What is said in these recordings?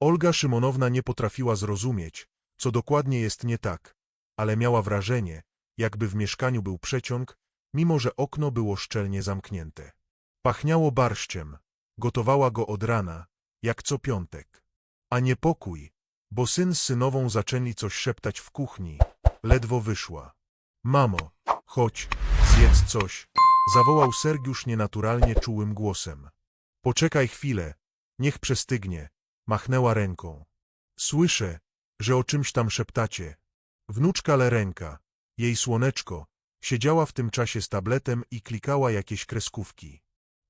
Olga Szymonowna nie potrafiła zrozumieć, co dokładnie jest nie tak, ale miała wrażenie, jakby w mieszkaniu był przeciąg, mimo że okno było szczelnie zamknięte. Pachniało barszczem, gotowała go od rana, jak co piątek. A niepokój, bo syn z synową zaczęli coś szeptać w kuchni, ledwo wyszła. Mamo, chodź, zjedz coś, zawołał Sergiusz nienaturalnie czułym głosem. Poczekaj chwilę, niech przestygnie, machnęła ręką. Słyszę, że o czymś tam szeptacie. Wnuczka Lerenka, jej słoneczko, siedziała w tym czasie z tabletem i klikała jakieś kreskówki.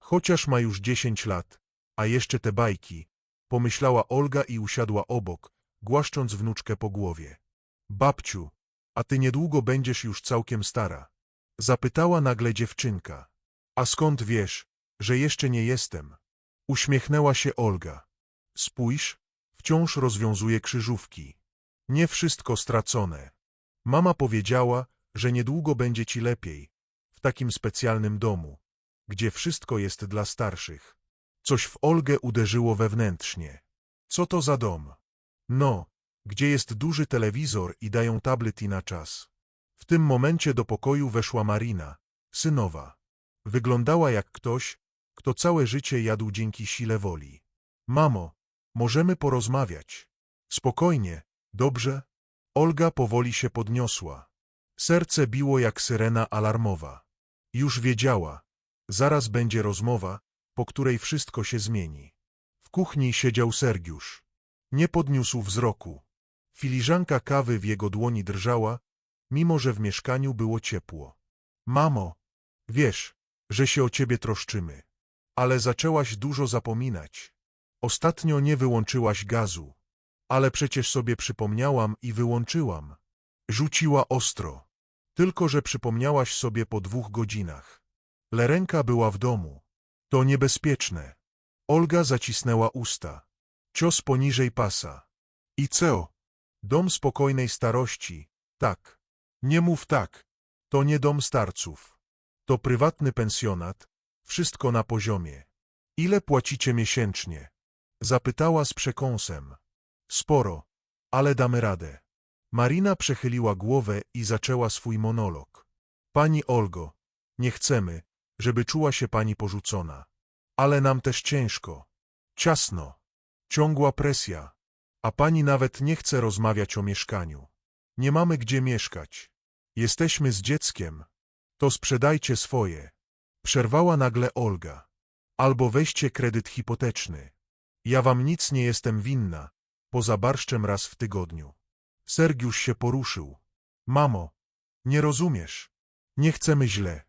Chociaż ma już dziesięć lat, a jeszcze te bajki, pomyślała Olga i usiadła obok, głaszcząc wnuczkę po głowie. Babciu, a ty niedługo będziesz już całkiem stara. Zapytała nagle dziewczynka. A skąd wiesz, że jeszcze nie jestem? Uśmiechnęła się Olga. Spójrz, wciąż rozwiązuje krzyżówki. Nie wszystko stracone. Mama powiedziała, że niedługo będzie ci lepiej, w takim specjalnym domu, gdzie wszystko jest dla starszych. Coś w Olgę uderzyło wewnętrznie. Co to za dom? No, gdzie jest duży telewizor i dają tablet i na czas. W tym momencie do pokoju weszła Marina, synowa. Wyglądała jak ktoś, kto całe życie jadł dzięki sile woli. Mamo, możemy porozmawiać. Spokojnie, dobrze? Olga powoli się podniosła. Serce biło jak syrena alarmowa. Już wiedziała, zaraz będzie rozmowa, po której wszystko się zmieni. W kuchni siedział Sergiusz. Nie podniósł wzroku. Filiżanka kawy w jego dłoni drżała, mimo że w mieszkaniu było ciepło. Mamo, wiesz, że się o ciebie troszczymy. Ale zaczęłaś dużo zapominać. Ostatnio nie wyłączyłaś gazu. Ale przecież sobie przypomniałam i wyłączyłam. Rzuciła ostro. Tylko, że przypomniałaś sobie po dwóch godzinach. Lerenka była w domu. To niebezpieczne. Olga zacisnęła usta. Cios poniżej pasa. I co? Dom spokojnej starości. Tak. Nie mów tak. To nie dom starców. To prywatny pensjonat. Wszystko na poziomie. Ile płacicie miesięcznie? Zapytała z przekąsem. Sporo, ale damy radę. Marina przechyliła głowę i zaczęła swój monolog. Pani Olgo, nie chcemy, żeby czuła się pani porzucona. Ale nam też ciężko. Ciasno. Ciągła presja. A pani nawet nie chce rozmawiać o mieszkaniu. Nie mamy gdzie mieszkać. Jesteśmy z dzieckiem. To sprzedajcie swoje. Przerwała nagle Olga. Albo weźcie kredyt hipoteczny. Ja wam nic nie jestem winna, poza barszczem raz w tygodniu. Sergiusz się poruszył. Mamo, nie rozumiesz. Nie chcemy źle.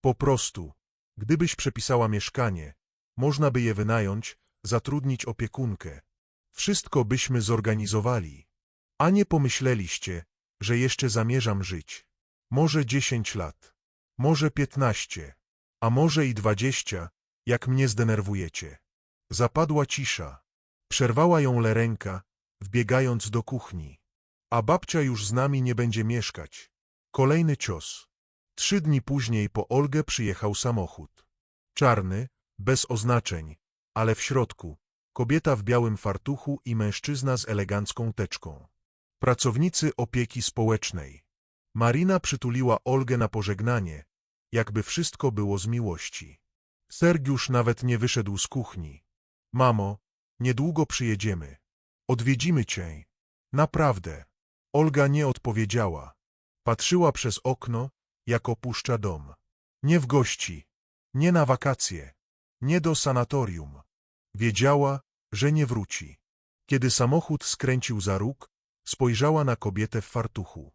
Po prostu, gdybyś przepisała mieszkanie, można by je wynająć, zatrudnić opiekunkę. Wszystko byśmy zorganizowali. A nie pomyśleliście, że jeszcze zamierzam żyć. Może dziesięć lat, może piętnaście, a może i dwadzieścia, jak mnie zdenerwujecie. Zapadła cisza. Przerwała ją Lerenka, wbiegając do kuchni. A babcia już z nami nie będzie mieszkać. Kolejny cios. Trzy dni później po Olgę przyjechał samochód. Czarny, bez oznaczeń, ale w środku kobieta w białym fartuchu i mężczyzna z elegancką teczką. Pracownicy opieki społecznej. Marina przytuliła Olgę na pożegnanie, jakby wszystko było z miłości. Sergiusz nawet nie wyszedł z kuchni. Mamo, niedługo przyjedziemy. Odwiedzimy cię. Naprawdę. Olga nie odpowiedziała. Patrzyła przez okno, jak opuszcza dom. Nie w gości, nie na wakacje, nie do sanatorium. Wiedziała, że nie wróci. Kiedy samochód skręcił za róg, spojrzała na kobietę w fartuchu.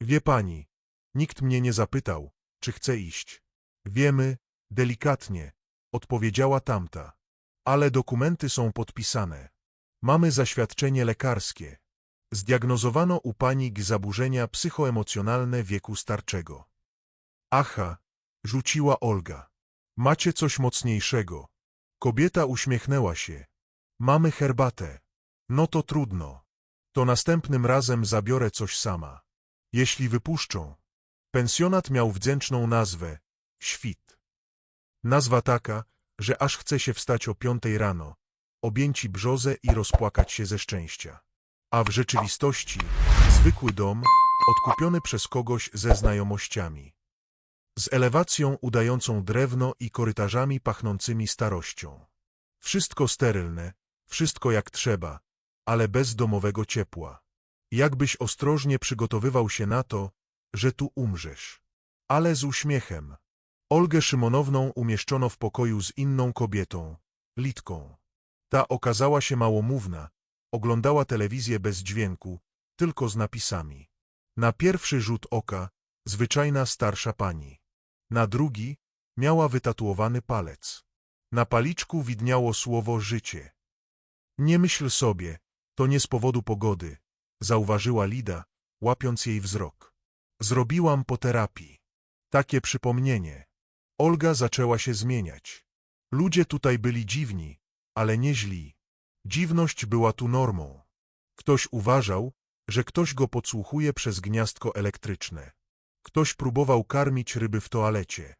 Wie pani, nikt mnie nie zapytał, czy chcę iść. Wiemy, delikatnie, odpowiedziała tamta. Ale dokumenty są podpisane. Mamy zaświadczenie lekarskie. Zdiagnozowano u pani zaburzenia psychoemocjonalne wieku starczego. Aha, rzuciła Olga. Macie coś mocniejszego. Kobieta uśmiechnęła się. Mamy herbatę. No to trudno. To następnym razem zabiorę coś sama. Jeśli wypuszczą. Pensjonat miał wdzięczną nazwę Świt. Nazwa taka, że aż chce się wstać o piątej rano, objęci brzozę i rozpłakać się ze szczęścia. A w rzeczywistości zwykły dom, odkupiony przez kogoś ze znajomościami. Z elewacją udającą drewno i korytarzami pachnącymi starością. Wszystko sterylne, wszystko jak trzeba, ale bez domowego ciepła. Jakbyś ostrożnie przygotowywał się na to, że tu umrzesz. Ale z uśmiechem. Olgę Szymonowną umieszczono w pokoju z inną kobietą, Litką. Ta okazała się małomówna, oglądała telewizję bez dźwięku, tylko z napisami. Na pierwszy rzut oka zwyczajna starsza pani. Na drugi miała wytatuowany palec. Na paliczku widniało słowo życie. Nie myśl sobie, to nie z powodu pogody, zauważyła Lida, łapiąc jej wzrok. Zrobiłam po terapii. Takie przypomnienie. Olga zaczęła się zmieniać. Ludzie tutaj byli dziwni, ale nie źli. Dziwność była tu normą. Ktoś uważał, że ktoś go podsłuchuje przez gniazdko elektryczne. Ktoś próbował karmić ryby w toalecie.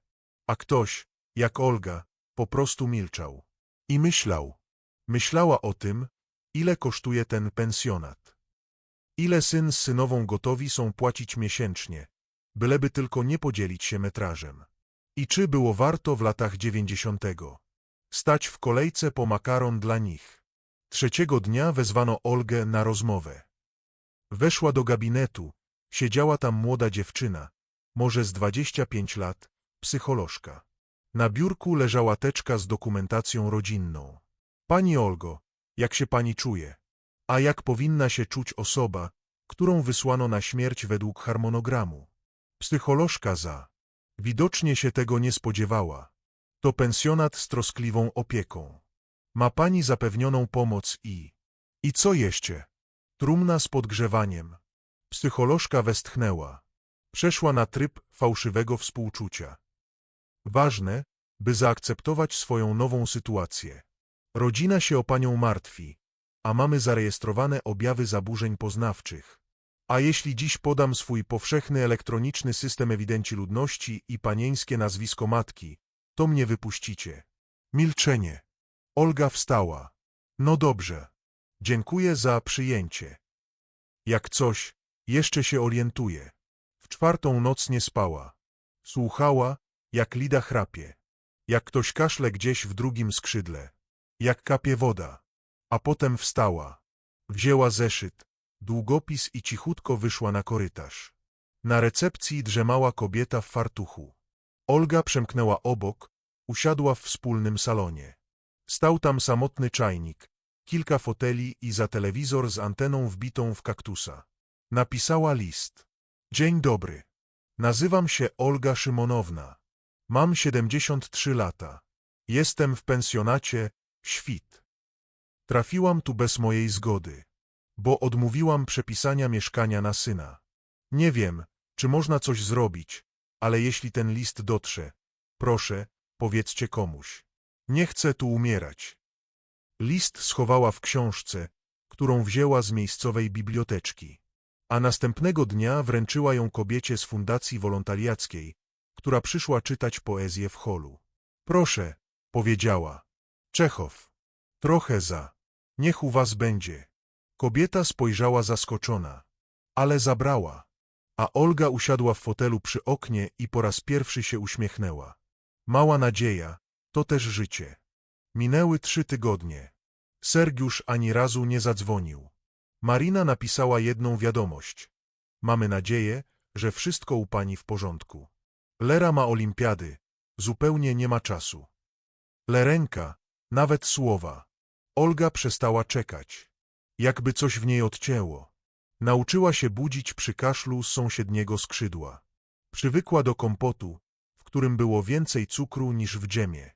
A ktoś, jak Olga, po prostu milczał. I myślał. Myślała o tym, ile kosztuje ten pensjonat. Ile syn z synową gotowi są płacić miesięcznie, byleby tylko nie podzielić się metrażem. I czy było warto w latach dziewięćdziesiątego stać w kolejce po makaron dla nich. Trzeciego dnia wezwano Olgę na rozmowę. Weszła do gabinetu, siedziała tam młoda dziewczyna, może z dwadzieścia pięć lat, psycholożka. Na biurku leżała teczka z dokumentacją rodzinną. Pani Olgo, jak się pani czuje? A jak powinna się czuć osoba, którą wysłano na śmierć według harmonogramu? Psycholożka za. Widocznie się tego nie spodziewała. To pensjonat z troskliwą opieką. Ma pani zapewnioną pomoc i... I co jeszcze? Trumna z podgrzewaniem. Psycholożka westchnęła. Przeszła na tryb fałszywego współczucia. Ważne, by zaakceptować swoją nową sytuację. Rodzina się o panią martwi, a mamy zarejestrowane objawy zaburzeń poznawczych. A jeśli dziś podam swój powszechny elektroniczny system ewidencji ludności i panieńskie nazwisko matki, to mnie wypuścicie. Milczenie. Olga wstała. No dobrze. Dziękuję za przyjęcie. Jak coś, jeszcze się orientuje. W czwartą noc nie spała. Słuchała, jak Lida chrapie. Jak ktoś kaszle gdzieś w drugim skrzydle. Jak kapie woda. A potem wstała. Wzięła zeszyt, długopis i cichutko wyszła na korytarz. Na recepcji drzemała kobieta w fartuchu. Olga przemknęła obok, usiadła w wspólnym salonie. Stał tam samotny czajnik, kilka foteli i za telewizor z anteną wbitą w kaktusa. Napisała list. Dzień dobry. Nazywam się Olga Szymonowna. Mam 73 lata. Jestem w pensjonacie Świt. Trafiłam tu bez mojej zgody, bo odmówiłam przepisania mieszkania na syna. Nie wiem, czy można coś zrobić, ale jeśli ten list dotrze, proszę, powiedzcie komuś. Nie chcę tu umierać. List schowała w książce, którą wzięła z miejscowej biblioteczki, a następnego dnia wręczyła ją kobiecie z fundacji wolontariackiej, która przyszła czytać poezję w holu. Proszę, powiedziała. Czechow. Trochę za. Niech u was będzie. Kobieta spojrzała zaskoczona, ale zabrała. A Olga usiadła w fotelu przy oknie i po raz pierwszy się uśmiechnęła. Mała nadzieja, to też życie. Minęły trzy tygodnie. Sergiusz ani razu nie zadzwonił. Marina napisała jedną wiadomość. Mamy nadzieję, że wszystko u pani w porządku. Lera ma olimpiady, zupełnie nie ma czasu. Lerenka, nawet słowa. Olga przestała czekać. Jakby coś w niej odcięło. Nauczyła się budzić przy kaszlu z sąsiedniego skrzydła. Przywykła do kompotu, w którym było więcej cukru niż w dżemie.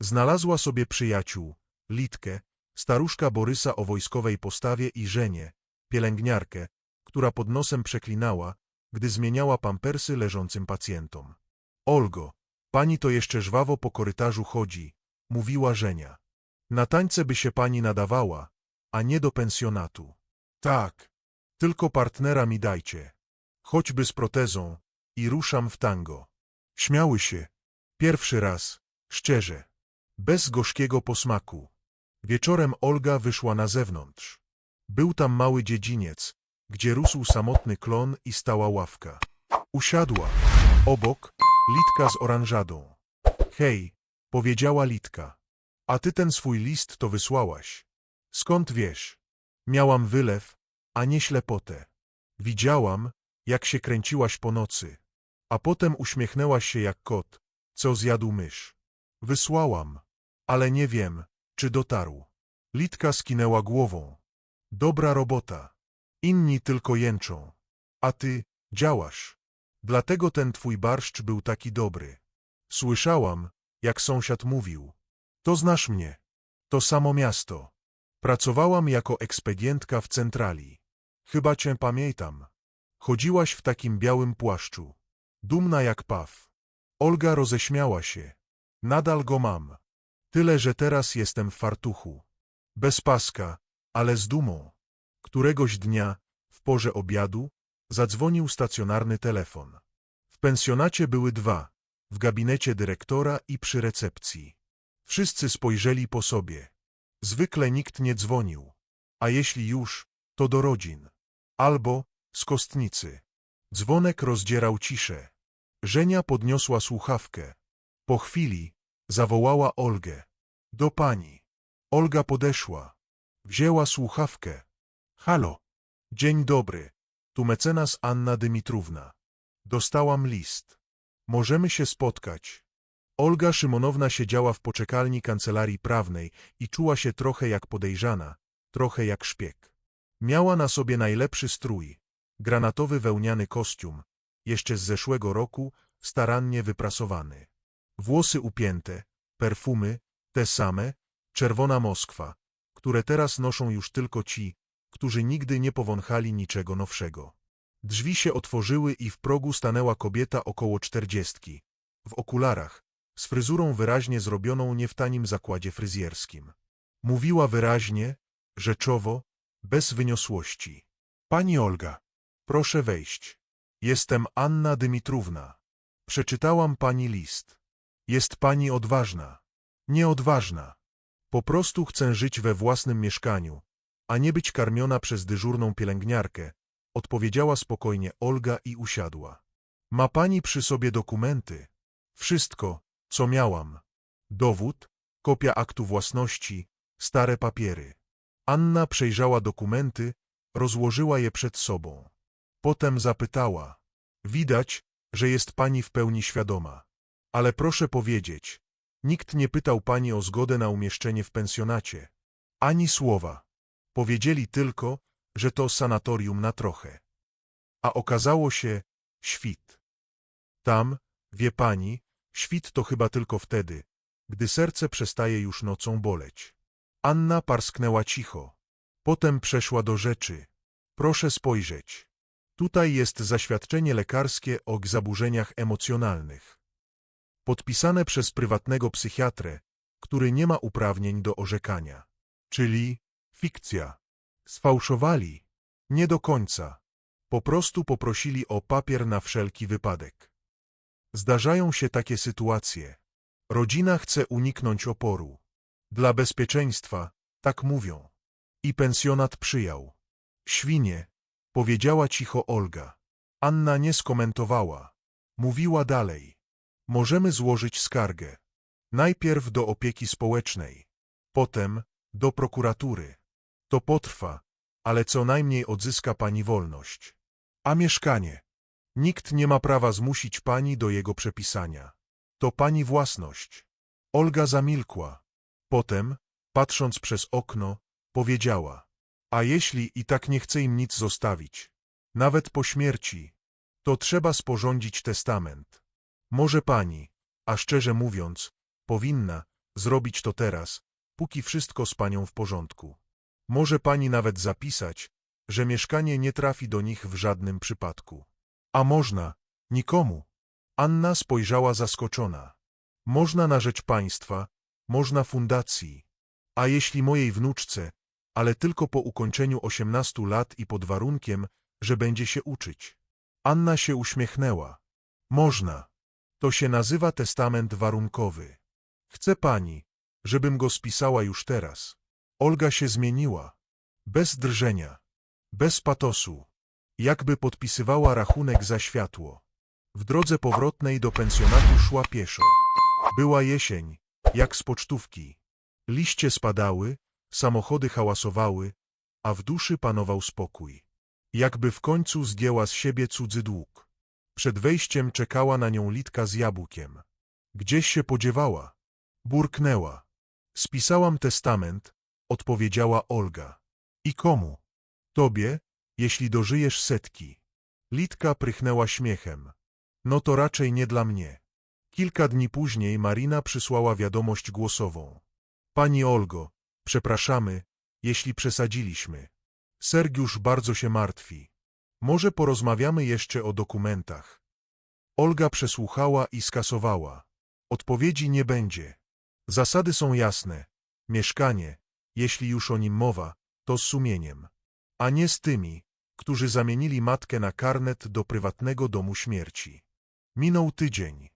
Znalazła sobie przyjaciół, Litkę, staruszka Borysa o wojskowej postawie i Żenię, pielęgniarkę, która pod nosem przeklinała, gdy zmieniała pampersy leżącym pacjentom. Olgo, pani to jeszcze żwawo po korytarzu chodzi, mówiła Żenia. Na tańce by się pani nadawała, a nie do pensjonatu. Tak, tylko partnera mi dajcie. Choćby z protezą i ruszam w tango. Śmiały się. Pierwszy raz, szczerze. Bez gorzkiego posmaku. Wieczorem Olga wyszła na zewnątrz. Był tam mały dziedziniec, gdzie rósł samotny klon i stała ławka. Usiadła. Obok Litka z oranżadą. Hej, powiedziała Litka. A ty ten swój list to wysłałaś. Skąd wiesz? Miałam wylew, a nie ślepotę. Widziałam, jak się kręciłaś po nocy. A potem uśmiechnęłaś się jak kot, co zjadł mysz. Wysłałam, ale nie wiem, czy dotarł. Litka skinęła głową. Dobra robota. Inni tylko jęczą. A ty działasz. Dlatego ten twój barszcz był taki dobry. Słyszałam, jak sąsiad mówił. To znasz mnie. To samo miasto. Pracowałam jako ekspedientka w centrali. Chyba cię pamiętam. Chodziłaś w takim białym płaszczu. Dumna jak paw. Olga roześmiała się. Nadal go mam. Tyle, że teraz jestem w fartuchu. Bez paska, ale z dumą. Któregoś dnia, w porze obiadu, zadzwonił stacjonarny telefon. W pensjonacie były dwa, w gabinecie dyrektora i przy recepcji. Wszyscy spojrzeli po sobie. Zwykle nikt nie dzwonił, a jeśli już, to do rodzin. Albo z kostnicy. Dzwonek rozdzierał ciszę. Żenia podniosła słuchawkę. Po chwili zawołała Olgę. Do pani. Olga podeszła. Wzięła słuchawkę. Halo. Dzień dobry. Tu mecenas Anna Dymitrówna. Dostałam list. Możemy się spotkać. Olga Szymonowna siedziała w poczekalni kancelarii prawnej i czuła się trochę jak podejrzana, trochę jak szpieg. Miała na sobie najlepszy strój, granatowy wełniany kostium, jeszcze z zeszłego roku, starannie wyprasowany. Włosy upięte, perfumy, te same, czerwona Moskwa, które teraz noszą już tylko ci, którzy nigdy nie powąchali niczego nowszego. Drzwi się otworzyły i w progu stanęła kobieta około czterdziestki, w okularach, z fryzurą wyraźnie zrobioną nie w tanim zakładzie fryzjerskim. Mówiła wyraźnie, rzeczowo, bez wyniosłości. Pani Olga, proszę wejść. Jestem Anna Dymitrówna. Przeczytałam pani list. Jest pani odważna. Nieodważna. Po prostu chcę żyć we własnym mieszkaniu, a nie być karmiona przez dyżurną pielęgniarkę, odpowiedziała spokojnie Olga i usiadła. Ma pani przy sobie dokumenty. Wszystko, co miałam. Dowód, kopia aktu własności, stare papiery. Anna przejrzała dokumenty, rozłożyła je przed sobą. Potem zapytała. Widać, że jest pani w pełni świadoma. Ale proszę powiedzieć, nikt nie pytał pani o zgodę na umieszczenie w pensjonacie. Ani słowa. Powiedzieli tylko, że to sanatorium na trochę. A okazało się świt. Tam, wie pani, świt to chyba tylko wtedy, gdy serce przestaje już nocą boleć. Anna parsknęła cicho. Potem przeszła do rzeczy. Proszę spojrzeć. Tutaj jest zaświadczenie lekarskie o zaburzeniach emocjonalnych. Podpisane przez prywatnego psychiatrę, który nie ma uprawnień do orzekania. Czyli fikcja. Sfałszowali. Nie do końca. Po prostu poprosili o papier na wszelki wypadek. Zdarzają się takie sytuacje. Rodzina chce uniknąć oporu. Dla bezpieczeństwa, tak mówią. I pensjonat przyjął. Świnie, powiedziała cicho Olga. Anna nie skomentowała. Mówiła dalej. Możemy złożyć skargę. Najpierw do opieki społecznej. Potem do prokuratury. To potrwa, ale co najmniej odzyska pani wolność. A mieszkanie? Nikt nie ma prawa zmusić pani do jego przepisania. To pani własność. Olga zamilkła. Potem, patrząc przez okno, powiedziała. A jeśli i tak nie chce im nic zostawić, nawet po śmierci, to trzeba sporządzić testament. Może pani, a szczerze mówiąc, powinna zrobić to teraz, póki wszystko z panią w porządku. Może pani nawet zapisać, że mieszkanie nie trafi do nich w żadnym przypadku. A można, nikomu. Anna spojrzała zaskoczona. Można na rzecz państwa, można fundacji. A jeśli mojej wnuczce, ale tylko po ukończeniu osiemnastu lat i pod warunkiem, że będzie się uczyć. Anna się uśmiechnęła. Można. To się nazywa testament warunkowy. Chce pani, żebym go spisała już teraz. Olga się zmieniła. Bez drżenia. Bez patosu. Jakby podpisywała rachunek za światło. W drodze powrotnej do pensjonatu szła pieszo. Była jesień, jak z pocztówki. Liście spadały, samochody hałasowały, a w duszy panował spokój. Jakby w końcu zdjęła z siebie cudzy dług. Przed wejściem czekała na nią Litka z jabłkiem. Gdzieś się podziewała. Burknęła. Spisałam testament, odpowiedziała Olga. I komu? Tobie, jeśli dożyjesz setki. Litka prychnęła śmiechem. No to raczej nie dla mnie. Kilka dni później Marina przysłała wiadomość głosową. Pani Olgo, przepraszamy, jeśli przesadziliśmy. Sergiusz bardzo się martwi. Może porozmawiamy jeszcze o dokumentach. Olga przesłuchała i skasowała. Odpowiedzi nie będzie. Zasady są jasne. Mieszkanie, jeśli już o nim mowa, to z sumieniem. A nie z tymi, którzy zamienili matkę na karnet do prywatnego domu śmierci. Minął tydzień.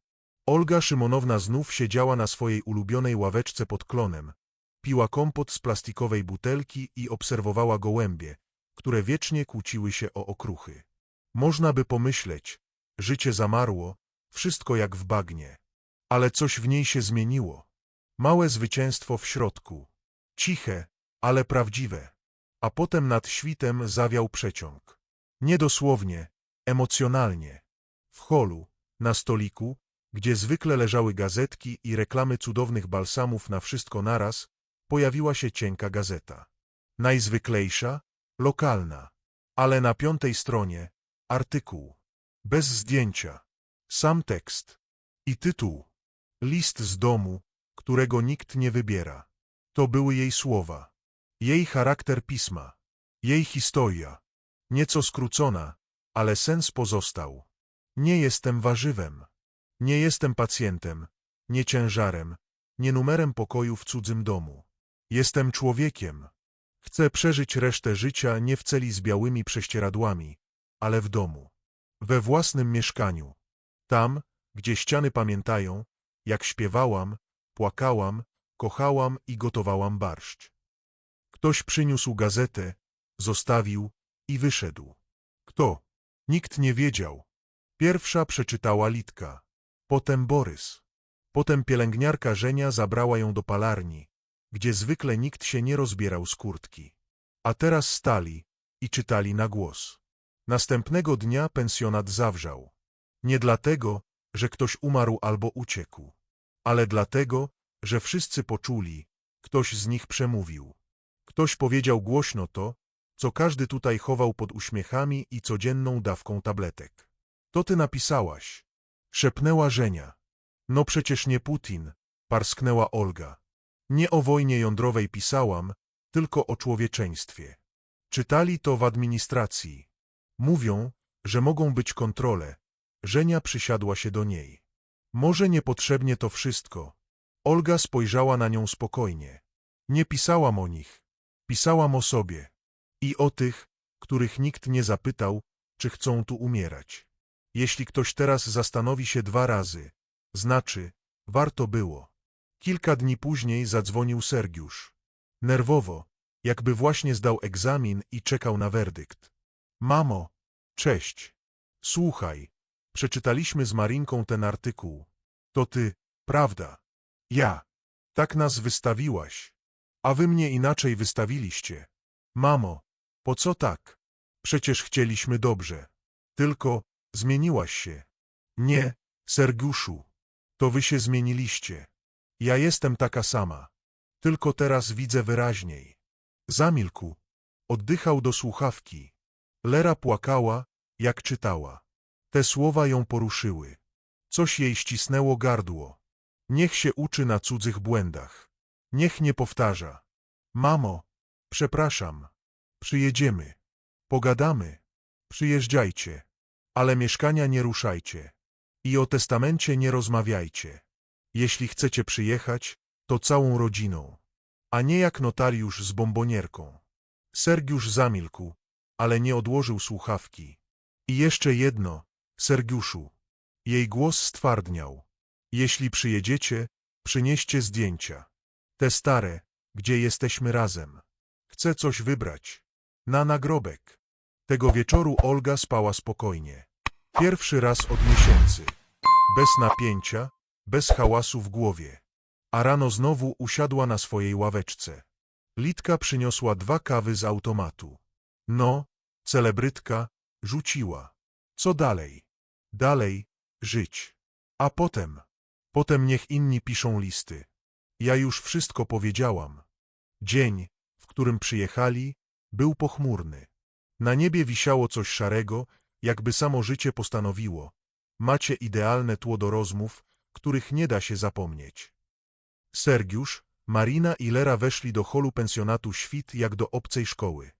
Olga Szymonowna znów siedziała na swojej ulubionej ławeczce pod klonem, piła kompot z plastikowej butelki i obserwowała gołębie, które wiecznie kłóciły się o okruchy. Można by pomyśleć, życie zamarło, wszystko jak w bagnie. Ale coś w niej się zmieniło. Małe zwycięstwo w środku. Ciche, ale prawdziwe. A potem nad świtem zawiał przeciąg. Nie dosłownie, emocjonalnie. W holu, na stoliku, gdzie zwykle leżały gazetki i reklamy cudownych balsamów na wszystko naraz, pojawiła się cienka gazeta. Najzwyklejsza, lokalna, ale na piątej stronie artykuł. Bez zdjęcia. Sam tekst. I tytuł. List z domu, którego nikt nie wybiera. To były jej słowa. Jej charakter pisma. Jej historia. Nieco skrócona, ale sens pozostał. Nie jestem warzywem. Nie jestem pacjentem, nie ciężarem, nie numerem pokoju w cudzym domu. Jestem człowiekiem. Chcę przeżyć resztę życia nie w celi z białymi prześcieradłami, ale w domu. We własnym mieszkaniu. Tam, gdzie ściany pamiętają, jak śpiewałam, płakałam, kochałam i gotowałam barszcz. Ktoś przyniósł gazetę, zostawił i wyszedł. Kto? Nikt nie wiedział. Pierwsza przeczytała Litka. Potem Borys. Potem pielęgniarka Żenia zabrała ją do palarni, gdzie zwykle nikt się nie rozbierał z kurtki. A teraz stali i czytali na głos. Następnego dnia pensjonat zawrzał. Nie dlatego, że ktoś umarł albo uciekł, ale dlatego, że wszyscy poczuli, ktoś z nich przemówił. Ktoś powiedział głośno to, co każdy tutaj chował pod uśmiechami i codzienną dawką tabletek. To ty napisałaś. Szepnęła Żenia. No przecież nie Putin, parsknęła Olga. Nie o wojnie jądrowej pisałam, tylko o człowieczeństwie. Czytali to w administracji. Mówią, że mogą być kontrole. Żenia przysiadła się do niej. Może niepotrzebnie to wszystko. Olga spojrzała na nią spokojnie. Nie pisałam o nich. Pisałam o sobie. I o tych, których nikt nie zapytał, czy chcą tu umierać. Jeśli ktoś teraz zastanowi się dwa razy, znaczy, warto było. Kilka dni później zadzwonił Sergiusz. Nerwowo, jakby właśnie zdał egzamin i czekał na werdykt. Mamo, cześć. Słuchaj, przeczytaliśmy z Marinką ten artykuł. To ty, prawda? Ja. Tak nas wystawiłaś. A wy mnie inaczej wystawiliście. Mamo, po co tak? Przecież chcieliśmy dobrze. Tylko, Zmieniłaś się. Nie, Sergiuszu. To wy się zmieniliście. Ja jestem taka sama. Tylko teraz widzę wyraźniej. Zamilkł. Oddychał do słuchawki. Lera płakała, jak czytała. Te słowa ją poruszyły. Coś jej ścisnęło gardło. Niech się uczy na cudzych błędach. Niech nie powtarza. Mamo, przepraszam. Przyjedziemy. Pogadamy. Przyjeżdżajcie. Ale mieszkania nie ruszajcie. I o testamencie nie rozmawiajcie. Jeśli chcecie przyjechać, to całą rodziną. A nie jak notariusz z bombonierką. Sergiusz zamilkł, ale nie odłożył słuchawki. I jeszcze jedno, Sergiuszu. Jej głos stwardniał. Jeśli przyjedziecie, przynieście zdjęcia. Te stare, gdzie jesteśmy razem. Chcę coś wybrać. Na nagrobek. Tego wieczoru Olga spała spokojnie. Pierwszy raz od miesięcy. Bez napięcia, bez hałasu w głowie. A rano znowu usiadła na swojej ławeczce. Litka przyniosła dwa kawy z automatu. No, celebrytka, rzuciła. Co dalej? Dalej, żyć. A potem? Potem niech inni piszą listy. Ja już wszystko powiedziałam. Dzień, w którym przyjechali, był pochmurny. Na niebie wisiało coś szarego, jakby samo życie postanowiło. Macie idealne tło do rozmów, których nie da się zapomnieć. Sergiusz, Marina i Lera weszli do holu pensjonatu Świt jak do obcej szkoły.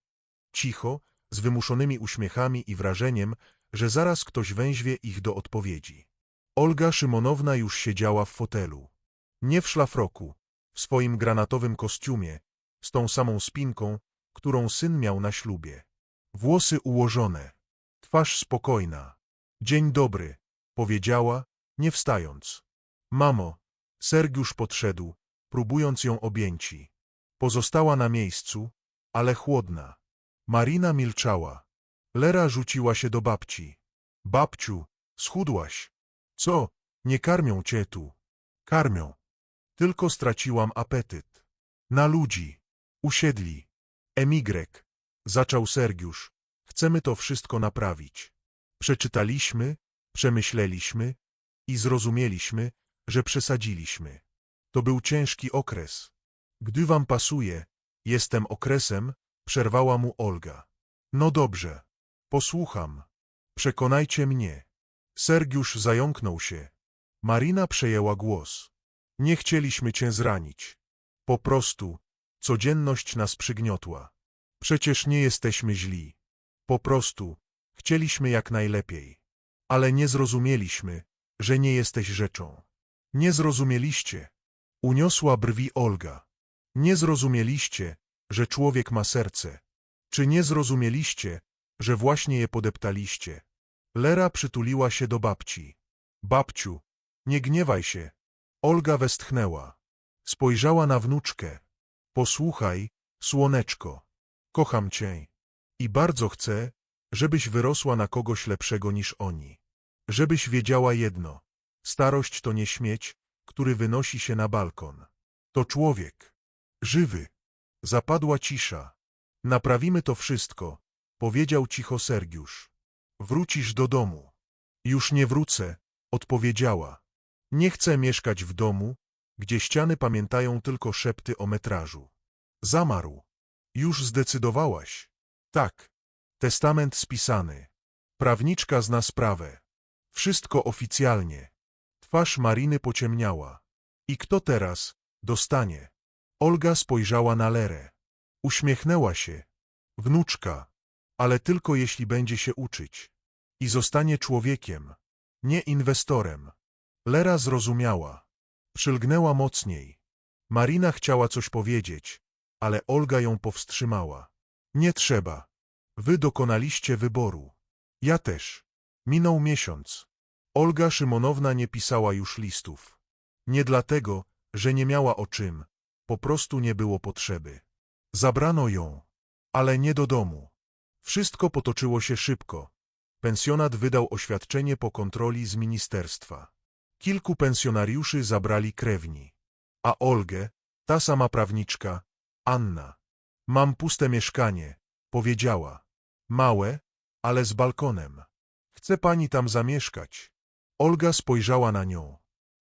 Cicho, z wymuszonymi uśmiechami i wrażeniem, że zaraz ktoś węźwie ich do odpowiedzi. Olga Szymonowna już siedziała w fotelu. Nie w szlafroku, w swoim granatowym kostiumie, z tą samą spinką, którą syn miał na ślubie. Włosy ułożone, twarz spokojna. Dzień dobry, powiedziała, nie wstając. Mamo, Sergiusz podszedł, próbując ją objęci. Pozostała na miejscu, ale chłodna. Marina milczała. Lera rzuciła się do babci. Babciu, schudłaś. Co? Nie karmią cię tu. Karmią. Tylko straciłam apetyt. Na ludzi. Usiedli. Emigrek. Zaczął Sergiusz. Chcemy to wszystko naprawić. Przeczytaliśmy, przemyśleliśmy i zrozumieliśmy, że przesadziliśmy. To był ciężki okres. Gdy wam pasuje, jestem okresem, przerwała mu Olga. No dobrze. Posłucham. Przekonajcie mnie. Sergiusz zająknął się. Marina przejęła głos. Nie chcieliśmy cię zranić. Po prostu, codzienność nas przygniotła. Przecież nie jesteśmy źli. Po prostu, chcieliśmy jak najlepiej. Ale nie zrozumieliśmy, że nie jesteś rzeczą. Nie zrozumieliście. Uniosła brwi Olga. Nie zrozumieliście, że człowiek ma serce. Czy nie zrozumieliście, że właśnie je podeptaliście? Lera przytuliła się do babci. Babciu, nie gniewaj się. Olga westchnęła. Spojrzała na wnuczkę. Posłuchaj, słoneczko. Kocham cię. I bardzo chcę, żebyś wyrosła na kogoś lepszego niż oni. Żebyś wiedziała jedno. Starość to nie śmieć, który wynosi się na balkon. To człowiek. Żywy. Zapadła cisza. Naprawimy to wszystko, powiedział cicho Sergiusz. Wrócisz do domu. Już nie wrócę, odpowiedziała. Nie chcę mieszkać w domu, gdzie ściany pamiętają tylko szepty o metrażu. Zamarł. Już zdecydowałaś. Tak. Testament spisany. Prawniczka zna sprawę. Wszystko oficjalnie. Twarz Mariny pociemniała. I kto teraz dostanie? Olga spojrzała na Lerę. Uśmiechnęła się. Wnuczka. Ale tylko jeśli będzie się uczyć. I zostanie człowiekiem, nie inwestorem. Lera zrozumiała. Przylgnęła mocniej. Marina chciała coś powiedzieć, ale Olga ją powstrzymała. Nie trzeba. Wy dokonaliście wyboru. Ja też. Minął miesiąc. Olga Szymonowna nie pisała już listów. Nie dlatego, że nie miała o czym, po prostu nie było potrzeby. Zabrano ją, ale nie do domu. Wszystko potoczyło się szybko. Pensjonat wydał oświadczenie po kontroli z ministerstwa. Kilku pensjonariuszy zabrali krewni. A Olgę, ta sama prawniczka, Anna. Mam puste mieszkanie, powiedziała. Małe, ale z balkonem. Chce pani tam zamieszkać. Olga spojrzała na nią.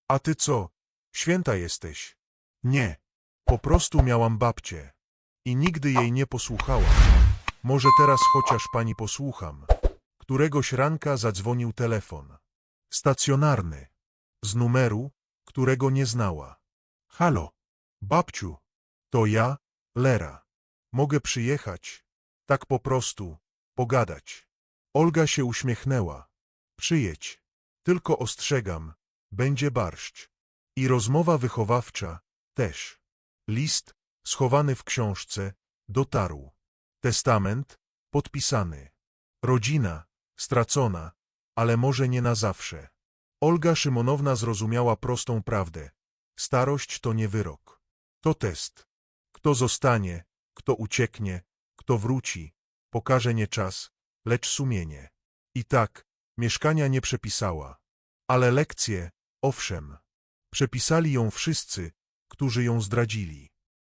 A ty co? Święta jesteś. Nie. Po prostu miałam babcię. I nigdy jej nie posłuchałam. Może teraz chociaż pani posłucham. Któregoś ranka zadzwonił telefon. Stacjonarny. Z numeru, którego nie znała. Halo. Babciu. To ja, Lera. Mogę przyjechać. Tak po prostu. Pogadać. Olga się uśmiechnęła. Przyjedź. Tylko ostrzegam. Będzie barszcz. I rozmowa wychowawcza też. List, schowany w książce, dotarł. Testament, podpisany. Rodzina, stracona, ale może nie na zawsze. Olga Szymonowna zrozumiała prostą prawdę. Starość to nie wyrok. To test. Kto zostanie, kto ucieknie, kto wróci, pokaże nie czas, lecz sumienie. I tak, mieszkania nie przepisała. Ale lekcje, owszem. Przepisali ją wszyscy, którzy ją zdradzili.